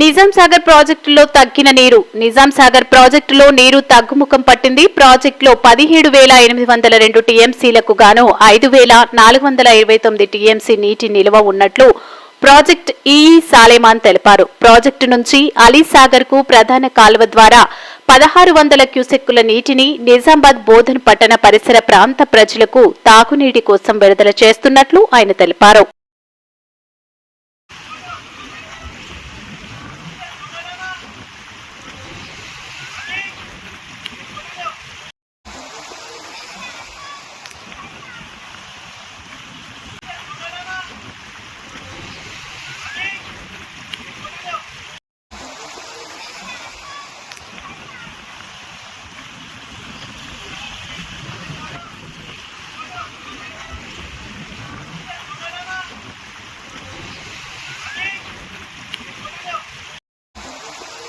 నిజాం సాగర్ ప్రాజెక్టులో తగ్గిన నీరు. నిజాం సాగర్ ప్రాజెక్టులో నీరు తగ్గుముఖం పట్టింది. ప్రాజెక్టులో పదిహేడు వేల ఎనిమిది వందల రెండు టీఎంసీలకు గాను ఐదు వేల నాలుగు వందల ఇరవై తొమ్మిది టీఎంసీ నీటి నిల్వ ఉన్నట్లు ప్రాజెక్ట్ ఈఈ సాలేమాన్ తెలిపారు. ప్రాజెక్టు నుంచి అలీసాగర్కు ప్రధాన కాలువ ద్వారా పదహారు వందల క్యూసెక్కుల నీటిని నిజామాబాద్ బోధన్ పట్టణ పరిసర ప్రాంత ప్రజలకు తాగునీటి కోసం విడుదల చేస్తున్నట్లు ఆయన తెలిపారు.